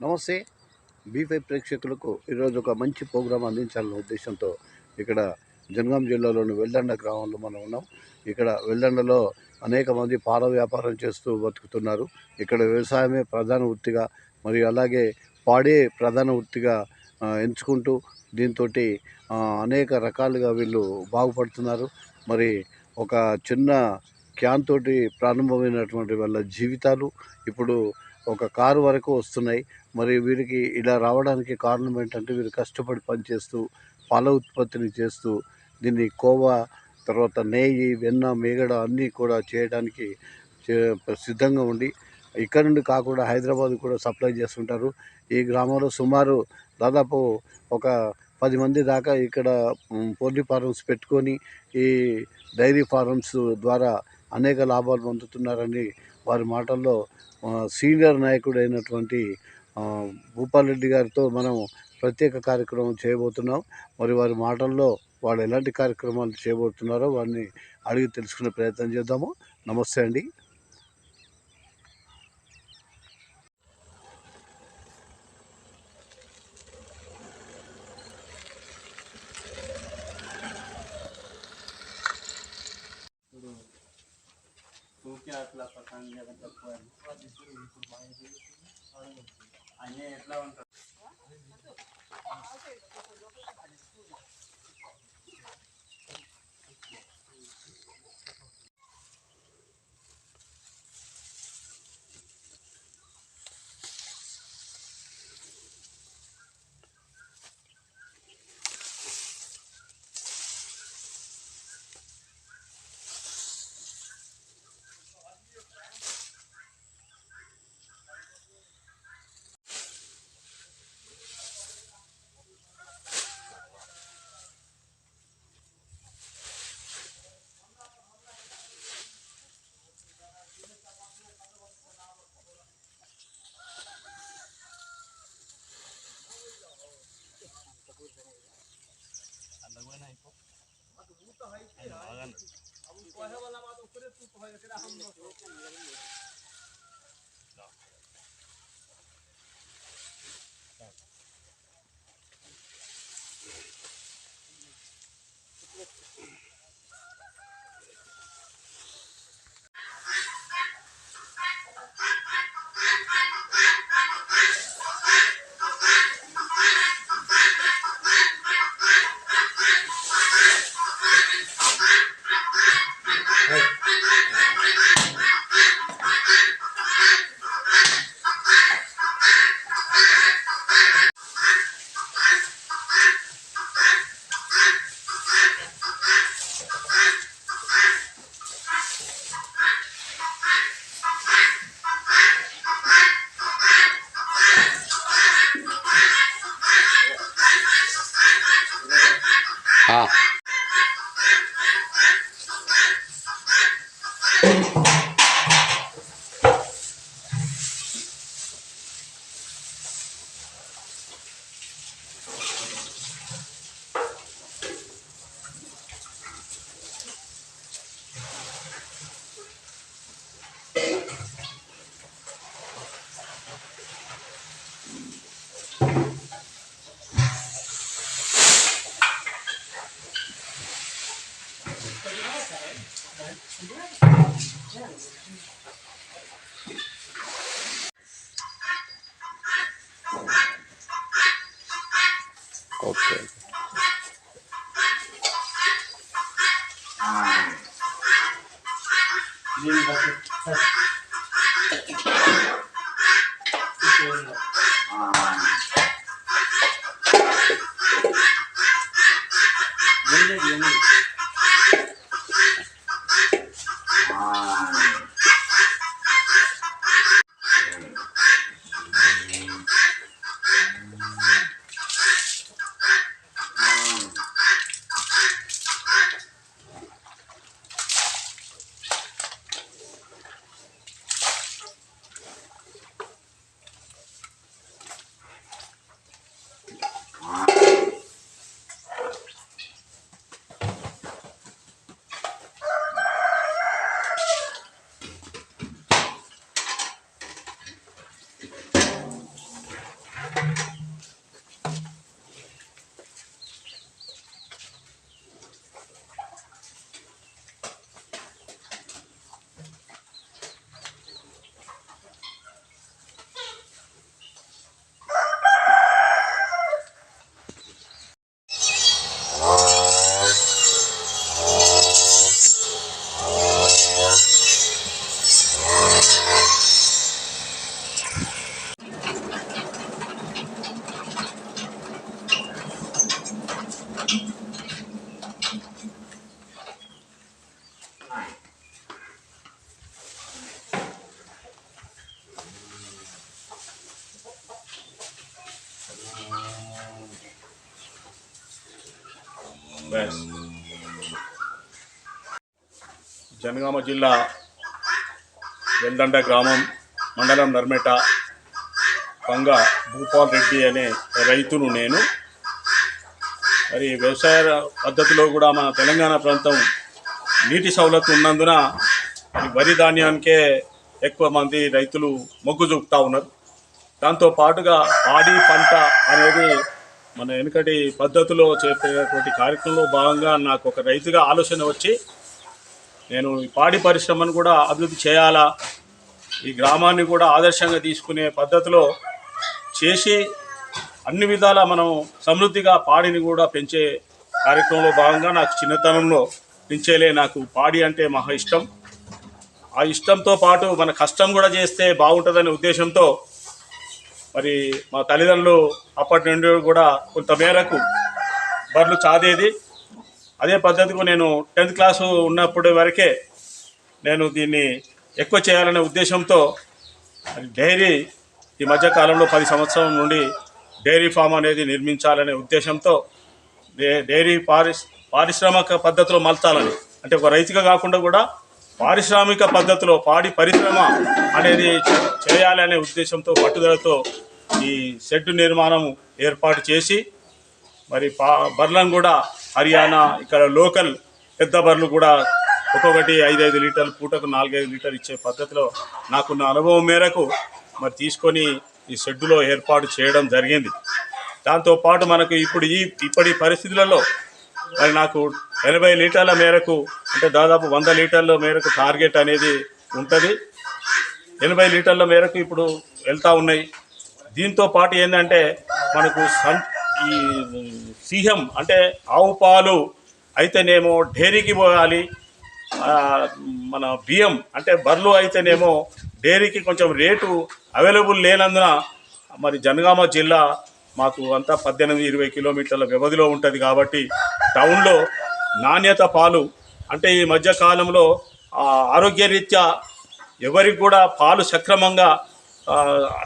నమస్తే. బీఫై ప్రేక్షకులకు ఈరోజు ఒక మంచి ప్రోగ్రాం అందించాలనే ఉద్దేశంతో ఇక్కడ జనగాం జిల్లాలోని వెల్దండ గ్రామంలో మనం ఉన్నాం. ఇక్కడ వెల్దండలో అనేక మంది పాల వ్యాపారం చేస్తూ బతుకుతున్నారు. ఇక్కడ వ్యవసాయమే ప్రధాన వృత్తిగా మరియు అలాగే పాడే ప్రధాన వృత్తిగా ఎంచుకుంటూ దీంతో అనేక రకాలుగా వీళ్ళు బాగుపడుతున్నారు. మరి ఒక చిన్న క్యాన్ తోటి ప్రారంభమైనటువంటి వాళ్ళ జీవితాలు ఇప్పుడు ఒక కారు వరకు వస్తున్నాయి. మరి వీరికి ఇలా రావడానికి కారణం ఏంటంటే వీరు కష్టపడి పనిచేస్తూ పాల ఉత్పత్తిని చేస్తూ దీన్ని కోవా తర్వాత నెయ్యి వెన్న మేగడ అన్నీ కూడా చేయడానికి చే- సిద్ధంగా ఉండి ఇక్కడ నుండి కాకుండా హైదరాబాద్ కూడా సప్లై చేస్తుంటారు. ఈ గ్రామంలో సుమారు దాదాపు ఒక పది మంది దాకా ఇక్కడ పోల్ట్రీ ఫార్మ్స్ పెట్టుకొని ఈ డైరీ ఫార్మ్స్ ద్వారా అనేక లాభాలు పొందుతున్నారని వారి మాటల్లో సీనియర్ నాయకుడు అయినటువంటి భూపాల్ రెడ్డి గారితో మనం ప్రత్యేక కార్యక్రమం చేయబోతున్నాం. మరి వారి మాటల్లో వాళ్ళు ఎలాంటి కార్యక్రమాలు చేయబోతున్నారో వారిని అడిగి తెలుసుకునే ప్రయత్నం చేద్దాము. నమస్తే అండి. అన్నీ ఎట్లా ఉంటారు? ఎన్ని జనగామ జిల్లా వెల్దండ గ్రామం మండలం నర్మేట పంగ భూపాల్ రెడ్డి అనే రైతును నేను. మరి వ్యవసాయ పద్ధతిలో కూడా మన తెలంగాణ ప్రాంతం నీటి సౌలత్తు ఉన్నందున వరి ధాన్యానికే ఎక్కువ మంది రైతులు మొగ్గు చూపుతా ఉన్నారు. దాంతో పాటుగా పాడి పంట అనేది మన వెనుకటి పద్ధతిలో చేపేటువంటి కార్యక్రమంలో భాగంగా నాకు ఒక రైతుగా ఆలోచన వచ్చి నేను ఈ పాడి పరిశ్రమను కూడా అభివృద్ధి చేయాలా? ఈ గ్రామాన్ని కూడా ఆదర్శంగా తీసుకునే పద్ధతిలో చేసి అన్ని విధాల మనం సమృద్ధిగా పాడిని కూడా పెంచే కార్యక్రమంలో భాగంగా నాకు చిన్నతనంలో పెంచేలే నాకు పాడి అంటే మహా ఇష్టం. ఆ ఇష్టంతో పాటు మన కష్టం కూడా చేస్తే బాగుంటుందనే ఉద్దేశంతో మరి మా తల్లిదండ్రులు అప్పటి నుండి కూడా కొంత మేరకు బర్లు చాదేది. అదే పద్ధతికి నేను టెన్త్ క్లాసు ఉన్నప్పటి వరకే నేను దీన్ని ఎక్కువ చేయాలనే ఉద్దేశంతో డైరీ ఈ మధ్యకాలంలో పది సంవత్సరం నుండి డైరీ ఫామ్ అనేది నిర్మించాలనే ఉద్దేశంతో డే- డైరీ పారిశ్ పారిశ్రామిక పద్ధతిలో మలచాలని. అంటే ఒక రైతుగా కాకుండా కూడా పారిశ్రామిక పద్ధతిలో పాడి పరిశ్రమ అనేది చేయాలనే ఉద్దేశంతో పట్టుదలతో ఈ షెడ్ నిర్మాణం ఏర్పాటు చేసి మరి పా బర్లను కూడా హర్యానా ఇక్కడ లోకల్ పెద్ద బర్రెలు కూడా ఒక్కొక్కటి ఐదైదు లీటర్లు పూటకు నాలుగైదు లీటర్లు ఇచ్చే పద్ధతిలో నాకున్న అనుభవం మేరకు మరి తీసుకొని ఈ షెడ్డులో ఏర్పాటు చేయడం జరిగింది. దాంతోపాటు మనకు ఇప్పుడు ఈ ఇప్పటి పరిస్థితులలో మరి నాకు ఎనభై లీటర్ల మేరకు అంటే దాదాపు వంద లీటర్ల మేరకు టార్గెట్ అనేది ఉంటుంది. ఎనభై లీటర్ల మేరకు ఇప్పుడు వెళ్తూ ఉన్నాయి. దీంతో పాటు ఏంటంటే మనకు సన్ ఈ సిహం అంటే ఆవు పాలు అయితేనేమో డైరీకి పోయాలి మన బియ్యం అంటే బర్రెలు అయితేనేమో డైరీకి కొంచెం రేటు అవైలబుల్ లేనందున మరి జనగామ జిల్లా మాకు అంతా పద్దెనిమిది ఇరవై కిలోమీటర్ల వ్యవధిలో ఉంటుంది కాబట్టి టౌన్లో నాణ్యత పాలు అంటే ఈ మధ్యకాలంలో ఆరోగ్యరీత్యా ఎవరికి కూడా పాలు సక్రమంగా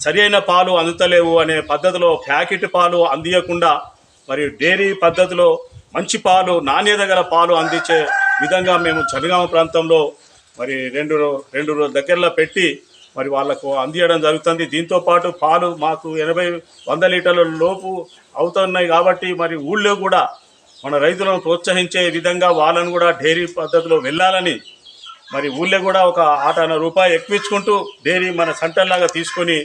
సరి అయిన పాలు అందుతలేవు అనే పద్ధతిలో ప్యాకెట్ పాలు అందియకుండా మరి డైరీ పద్ధతిలో మంచి పాలు నాణ్యత గల పాలు అందించే విధంగా మేము జనగామ ప్రాంతంలో మరి రెండు రెండు రోజుల దగ్గరలో పెట్టి మరి వాళ్ళకు అందియడం జరుగుతుంది. దీంతో పాటు పాలు మాకు ఎనభై వంద లీటర్ల లోపు అవుతున్నాయి కాబట్టి మరి ఊళ్ళో కూడా మన రైతులను ప్రోత్సహించే విధంగా వాళ్ళను కూడా డైరీ పద్ధతిలో వెళ్ళాలని మరి ఊళ్ళో కూడా ఒక ఆటన రూపాయి ఎక్కువించుకుంటూ డైరీ మన సంటల్లాగా తీసుకొని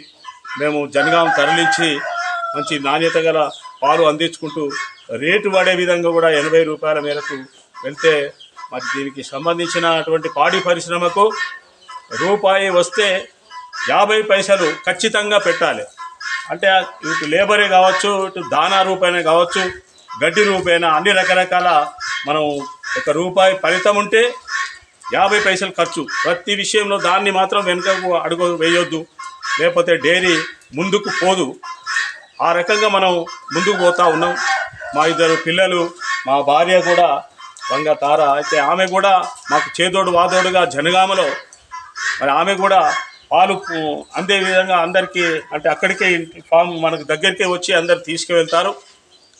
మేము జనగాం తరలించి మంచి నాణ్యత గల పాలు అందించుకుంటూ రేటు పడే విధంగా కూడా ఎనభై రూపాయల మేరకు వెళ్తే మరి దీనికి సంబంధించినటువంటి పాడి పరిశ్రమకు రూపాయి వస్తే యాభై పైసలు ఖచ్చితంగా పెట్టాలి. అంటే ఇటు లేబరే కావచ్చు ఇటు దానా రూపాయనే కావచ్చు గడ్డి రూపాయన అన్ని రకరకాల మనం ఒక రూపాయి ఫలితం ఉంటే యాభై పైసలు ఖర్చు. ప్రతి విషయంలో దాన్ని మాత్రం వెనుకకు అడుగు వేయొద్దు. లేకపోతే డైరీ ముందుకు పోదు. ఆ రకంగా మనం ముందుకు పోతా ఉన్నాం. మా ఇద్దరు పిల్లలు మా భార్య కూడా వంగ తార. అయితే ఆమె కూడా మాకు చేదోడు వాదోడుగా జనగామలో. మరి ఆమె కూడా పాలు అందే విధంగా అందరికీ అంటే అక్కడికే ఫామ్ మనకు దగ్గరికే వచ్చి అందరు తీసుకువెళ్తారు.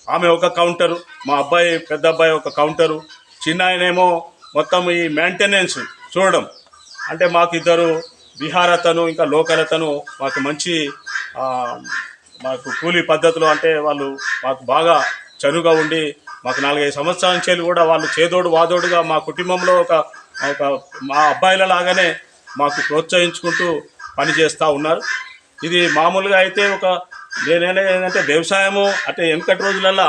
ఆమె ఒక కౌంటరు మా అబ్బాయి పెద్ద అబ్బాయి ఒక కౌంటరు. చిన్న ఆయనేమో మొత్తం ఈ మెయింటెనెన్స్ చూడడం. అంటే మాకు ఇద్దరు బీహార్ అతను ఇంకా లోకల్ అతను మాకు మంచి మాకు కూలీ పద్ధతిలో అంటే వాళ్ళు మాకు బాగా చనువుగా ఉండి మాకు నాలుగైదు సంవత్సరాల నుంచి కూడా వాళ్ళు చేదోడు వాదోడుగా మా కుటుంబంలో ఒక ఒక మా అబ్బాయిల లాగానే మాకు ప్రోత్సహించుకుంటూ పనిచేస్తూ ఉన్నారు. ఇది మామూలుగా అయితే ఒక నేనేనే ఏంటంటే వ్యవసాయము అంటే వెనకటి రోజులల్లా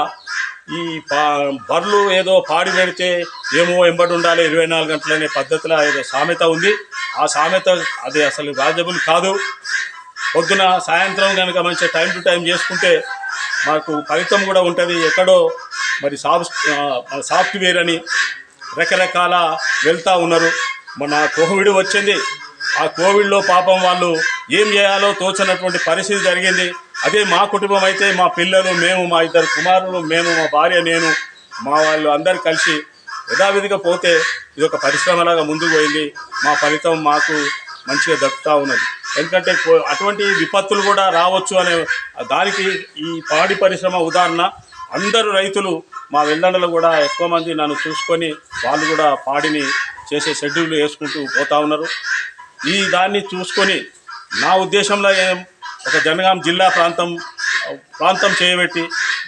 ఈ పా బర్లు ఏదో పాడి పెడితే ఏమో ఎంబడి ఉండాలి ఇరవై నాలుగు గంటలనే పద్ధతిలో ఏదో సామెత ఉంది. ఆ సామెత అది అసలు రాజబుల్ కాదు. పొద్దున సాయంత్రం కనుక మంచి టైం టు టైం చేసుకుంటే మాకు ఫలితం కూడా ఉంటుంది. ఎక్కడో మరి సాఫ్ట్ సాఫ్ట్వేర్ అని రకరకాల వెళ్తూ ఉన్నారు. మన కోవిడ్ వచ్చింది. ఆ కోవిడ్లో పాపం వాళ్ళు ఏం చేయాలో తోచనటువంటి పరిస్థితి జరిగింది. అదే మా కుటుంబం అయితే మా పిల్లలు మేము మా ఇద్దరు కుమారులు మేము మా భార్య నేను మా వాళ్ళు అందరు కలిసి యథావిధిగా పోతే ఇది ఒక పరిశ్రమలాగా ముందుకు పోయింది. మా ఫలితం మాకు మంచిగా దక్కుతూ ఉన్నది. ఎందుకంటే అటువంటి విపత్తులు కూడా రావచ్చు అనే దానికి ఈ పాడి పరిశ్రమ ఉదాహరణ. అందరూ రైతులు మా వెల్లండలు కూడా ఎక్కువ మంది నన్ను చూసుకొని వాళ్ళు కూడా పాడిని చేసే షెడ్యూల్ వేసుకుంటూ పోతా ఉన్నారు. ఈ దాన్ని చూసుకొని నా ఉద్దేశంలో ఏం ఒక జనగాం జిల్లా ప్రాంతం ప్రాంతం చేయబెట్టి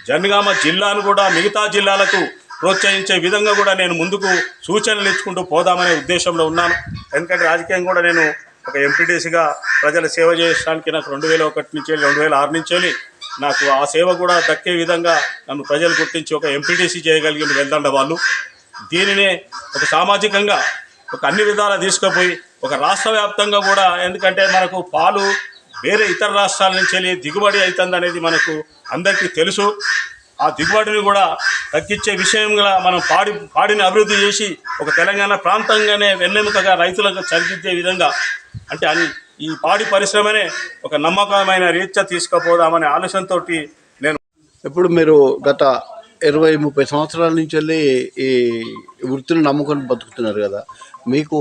జనగామ జిల్లాను కూడా మిగతా జిల్లాలకు ప్రోత్సహించే విధంగా కూడా నేను ముందుకు సూచనలు ఇచ్చుకుంటూ పోదామనే ఉద్దేశంలో ఉన్నాను. ఎందుకంటే రాజకీయం కూడా నేను ఒక ఎంపీటీసీగా ప్రజల సేవ చేయడానికి నాకు రెండు వేల ఒకటి నుంచి రెండు వేల ఆరు నుంచి వెళ్ళి నాకు ఆ సేవ కూడా దక్కే విధంగా నన్ను ప్రజలు గుర్తించి ఒక ఎంపీటీసీ చేయగలిగిన వెళ్దండ వాళ్ళు. దీనినే ఒక సామాజికంగా ఒక అన్ని విధాలా తీసుకుపోయి ఒక రాష్ట్ర వ్యాప్తంగా కూడా ఎందుకంటే మనకు పాలు వేరే ఇతర రాష్ట్రాల నుంచి వెళ్ళి దిగుబడి అవుతుంది అనేది మనకు అందరికీ తెలుసు. ఆ దిగుబడిని కూడా తగ్గించే విషయంగా మనం పాడి పాడిని అభివృద్ధి చేసి ఒక తెలంగాణ ప్రాంతంగానే వెన్నెముకగా రైతులకు చదివించే విధంగా అంటే అని ఈ పాడి పరిశ్రమనే ఒక నమ్మకమైన రీత్యా తీసుకుపోదామనే ఆలోచనతో నేను ఇప్పుడు మీరు గత ఇరవై ముప్పై సంవత్సరాల నుంచి వెళ్ళి ఈ వృత్తిని నమ్ముకొని బతుకుతున్నారు కదా. మీకు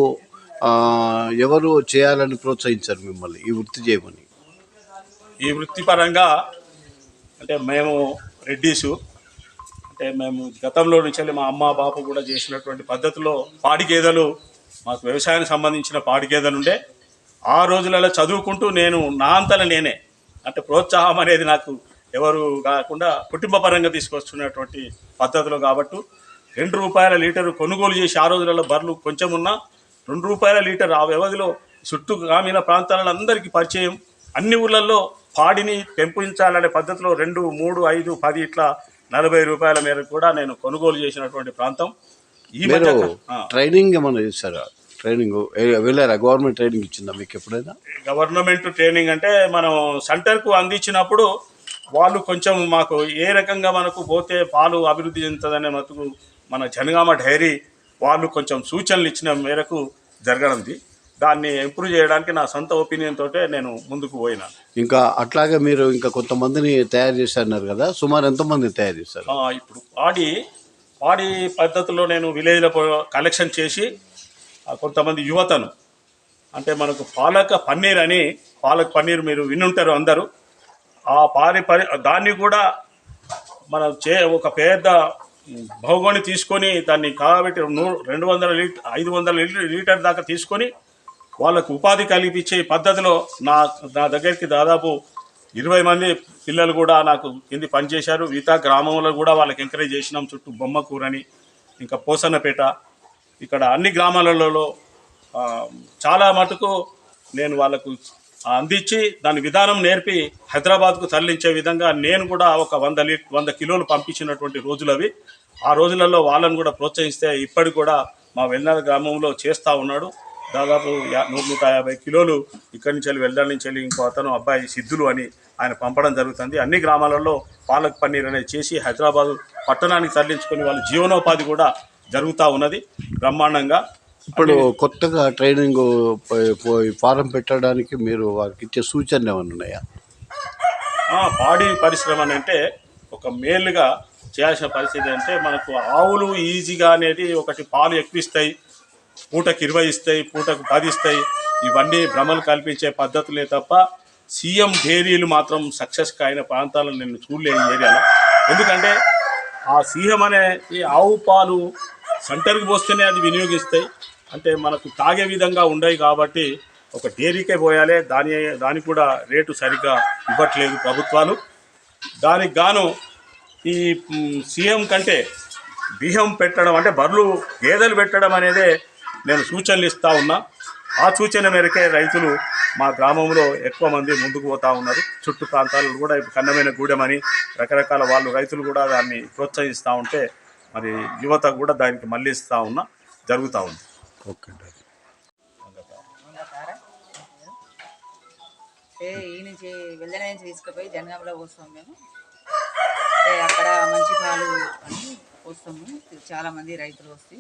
ఎవరు చేయాలని ప్రోత్సహించారు మిమ్మల్ని ఈ వృత్తి చేయమని? ఈ వృత్తిపరంగా అంటే మేము రెడ్డీసు. అంటే మేము గతంలో నుంచి వెళ్ళి మా అమ్మ బాపు కూడా చేసినటువంటి పద్ధతిలో పాడి గేదెలు మాకు వ్యవసాయానికి సంబంధించిన పాడి గేదెలు ఉండే ఆ రోజులలో చదువుకుంటూ నేను నా అంతల నేనే. అంటే ప్రోత్సాహం అనేది నాకు ఎవరు కాకుండా కుటుంబ పరంగా తీసుకొస్తున్నటువంటి పద్ధతులు కాబట్టి రెండు రూపాయల లీటరు కొనుగోలు చేసి ఆ రోజులలో బర్రెలు కొంచెం ఉన్నా రెండు రూపాయల లీటర్ ఆ వ్యవధిలో చుట్టూ గ్రామీణ ప్రాంతాలలో అందరికీ పరిచయం. అన్ని ఊళ్ళల్లో పాడిని పెంపొందించాలనే పద్ధతిలో రెండు మూడు ఐదు పది ఇట్లా నలభై రూపాయల మేరకు కూడా నేను కొనుగోలు చేసినటువంటి ప్రాంతం. ఈ మధ్య ట్రైనింగ్ ఏమైనా చేశారా? ట్రైనింగ్ వెళ్ళారా? గవర్నమెంట్ ట్రైనింగ్ ఇచ్చిందా మీకు ఎప్పుడైనా? గవర్నమెంట్ ట్రైనింగ్ అంటే మనం సెంటర్కు అందించినప్పుడు వాళ్ళు కొంచెం మాకు ఏ రకంగా మనకు పోతే పాలు అభివృద్ధి చెందుతుందనే మటుకు మన జనగామ డైరీ వాళ్ళు కొంచెం సూచనలు ఇచ్చిన మేరకు జరగనుంది దాన్ని ఇంప్రూవ్ చేయడానికి నా సొంత ఒపీనియన్ తోటే నేను ముందుకు పోయినా. ఇంకా అట్లాగే మీరు ఇంకా కొంతమందిని తయారు చేశారన్నారు కదా సుమారు ఎంతమంది తయారు చేశారు? ఆ, ఇప్పుడు పాడి పాడి పద్ధతిలో నేను విలేజ్లో కలెక్షన్ చేసి ఆ, కొంతమంది యువతను అంటే మనకు పాలక పన్నీర్ అని పాలక పన్నీర్ మీరు వినుంటారు అందరూ. ఆ పారి పరి దాన్ని కూడా మనం చే ఒక పెద్ద భౌగోళి తీసుకొని దాన్ని కాబట్టి నూ రెండు వందల లీటర్ ఐదు వందల లీటర్ లీటర్ దాకా తీసుకొని వాళ్ళకు ఉపాధి కల్పించే పద్ధతిలో నా నా దగ్గరికి దాదాపు ఇరవై మంది పిల్లలు కూడా నాకు కింది పనిచేశారు. మిగతా గ్రామంలో కూడా వాళ్ళకి ఎంకరేజ్ చేసినాం. చుట్టూ బొమ్మకూరని ఇంకా పోసన్నపేట ఇక్కడ అన్ని గ్రామాలలో చాలా మటుకు నేను వాళ్ళకు అందించి దాని విధానం నేర్పి హైదరాబాద్కు తరలించే విధంగా నేను కూడా ఒక వంద లీ వంద కిలోలు పంపించినటువంటి రోజులు అవి. ఆ రోజులలో వాళ్ళను కూడా ప్రోత్సహిస్తే ఇప్పటికి కూడా మా వెల్నాడు గ్రామంలో చేస్తూ ఉన్నాడు. దాదాపు నూట నూట యాభై కిలోలు ఇక్కడి నుంచి వెళ్ళి వెళ్ళాలి నుంచి వెళ్ళి ఇంకో అతను అబ్బాయి సిద్ధులు అని ఆయన పంపడం జరుగుతుంది. అన్ని గ్రామాలలో పాలక్ పన్నీర్ అనేది చేసి హైదరాబాదు పట్టణానికి తరలించుకొని వాళ్ళ జీవనోపాధి కూడా జరుగుతూ ఉన్నది బ్రహ్మాండంగా. ఇప్పుడు కొత్తగా ట్రైనింగ్ ఫారం పెట్టడానికి మీరు వారికి ఇచ్చే సూచనలు ఏమైనా ఉన్నాయా? పాడి పరిశ్రమ అంటే ఒక మేలుగా చేయాల్సిన పరిస్థితి అంటే మనకు ఆవులు ఈజీగా అనేది ఒకటి పాలు ఎక్కువ ఇస్తాయి పూటకు ఇరవై ఇస్తాయి పూటకు పది ఇస్తాయి. ఇవన్నీ భ్రమలు కల్పించే పద్ధతులే తప్ప సీఎం డైరీలు మాత్రం సక్సెస్ కాయిన ప్రాంతాలను నేను చూడలే ఈ ఏరియాలో. ఎందుకంటే ఆ సీఎం అనే ఈ ఆవు పాలు సెంటర్కి పోస్తేనే అది వినియోగిస్తాయి. అంటే మనకు తాగే విధంగా ఉండవు కాబట్టి ఒక డైరీకే పోయాలి. దాని దానికి కూడా రేటు సరిగ్గా ఇవ్వట్లేదు ప్రభుత్వాలు. దానికి గాను ఈ సీఎం కంటే బియ్యం పెట్టడం అంటే బర్రెలు గేదెలు పెట్టడం అనేదే నేను సూచనలు ఇస్తా ఉన్నా. ఆ సూచన మేరకే రైతులు మా గ్రామంలో ఎక్కువ మంది ముందుకు పోతా ఉన్నారు. చుట్టూ ప్రాంతాల్లో కూడా ఇప్పుడు కన్నమైన గూడెం అని రకరకాల వాళ్ళు రైతులు కూడా దాన్ని ప్రోత్సహిస్తూ ఉంటే మరి యువత కూడా దానికి మళ్ళిస్తూ ఉన్నా జరుగుతూ ఉంది. ఓకే అండి. అంటే ఈ నుంచి వెళ్ళిన నుంచి తీసుకుపోయి జనగామలో పోస్తాం మేము. అంటే అక్కడ మంచి పాలు అని పోస్తాము. చాలా మంది రైతులు వస్తే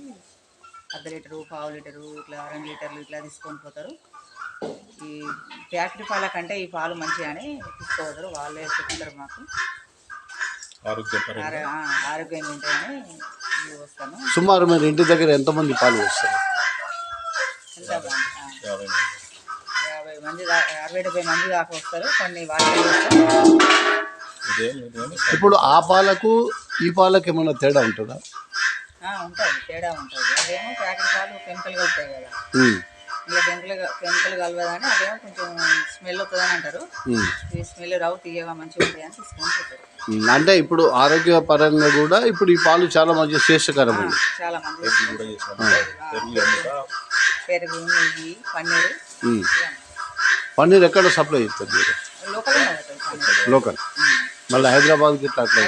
అర్ధ లీటరు పావు లీటరు ఇట్లా రెండు లీటర్లు ఇట్లా తీసుకొని పోతారు. ఈ ఫ్యాక్టరీ పాల కంటే ఈ పాలు మంచిగా అని తీసుకోవతారు వాళ్ళే చెప్తారు మాకు. ఆరోగ్యపరంగా? ఆరో- ఆ, ఆరోగ్యంగా ఉంటాయని వస్తాను సుమారు మీరు ఇంటి దగ్గర ఎంతమంది పాలు వస్తారు? యాభై మంది. అరవై డెబ్బై మంది దాకా వస్తారు. కొన్ని వాళ్ళే ఇప్పుడు ఆ పాలకు ఈ పాలకి ఏమైనా తేడా ఉంటుందా? ఉంటుంది తేడా ఉంటుంది అవేమో ప్యాకెట్ పాలు కెమికల్ కలుపుతాయి కదా. ఇలా కెమికల్ కెమికల్ కలవదని అవేమో కొంచెం స్మెల్ వస్తుందని అంటారు. ఈ స్మెల్ రావు తీయగా మంచిగా ఉంటాయి అని తీసుకొని ఉమ్, అంటే ఇప్పుడు ఆరోగ్యపరంగా కూడా ఇప్పుడు ఈ పాలు చాలా మంచి శ్రేష్టకరమైనవి చాలా మంది పెరుగు పెరుగు నెయ్యి పన్నీరు. ఎక్కడ సప్లై చేస్తారు మీరు? లోకల్ మళ్ళీ హైదరాబాద్కి ఇట్లా అట్లా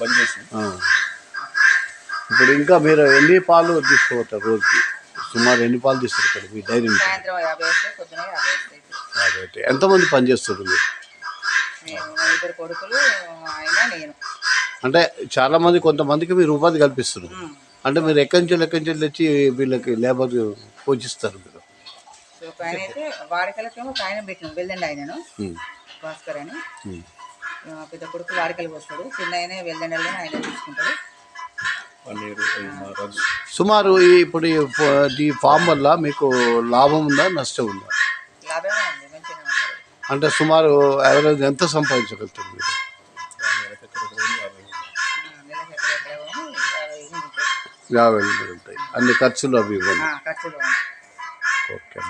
బంద్ చేసి ఆ. ఇప్పుడు ఇంకా మీరు ఎన్ని పాలు తీసుకుపోతారు రోజుకి? సుమారు ఎన్ని పాలు తీస్తారు ఇక్కడ మీ డైరీ యాభై ఎంతమంది పని చేస్తారు మీరు? అంటే చాలా మంది కొంతమందికి మీరు ఉపాధి కల్పిస్తున్నారు. అంటే మీరు ఎక్కడి నుంచి ఎక్కడి నుంచి తెచ్చి వీళ్ళకి లేబర్ పోషిస్తారు మీరు? ఆయన పెట్టినాం వెళ్ళండి ఆయనను. భాస్కర్ అని. పెద్ద కొడుకు వాడికలు వస్తాడు. చిన్న ఆయన వెళ్ళండి ఆయన చూసుకుంటాడు పన్నీరు ఈ మా రజ్జు సుమారు ఈ ఇప్పుడు ఈ ఫామ్ వల్ల మీకు లాభం ఉందా నష్టం ఉందా? అంటే సుమారు యావరేజ్ ఎంత సంపాదించగలుగుతారు మీరు? యాభై ఉంటాయి. అన్ని ఖర్చులు అవి ఇవ్వండి. ఆ, ఖర్చులు ఓకే.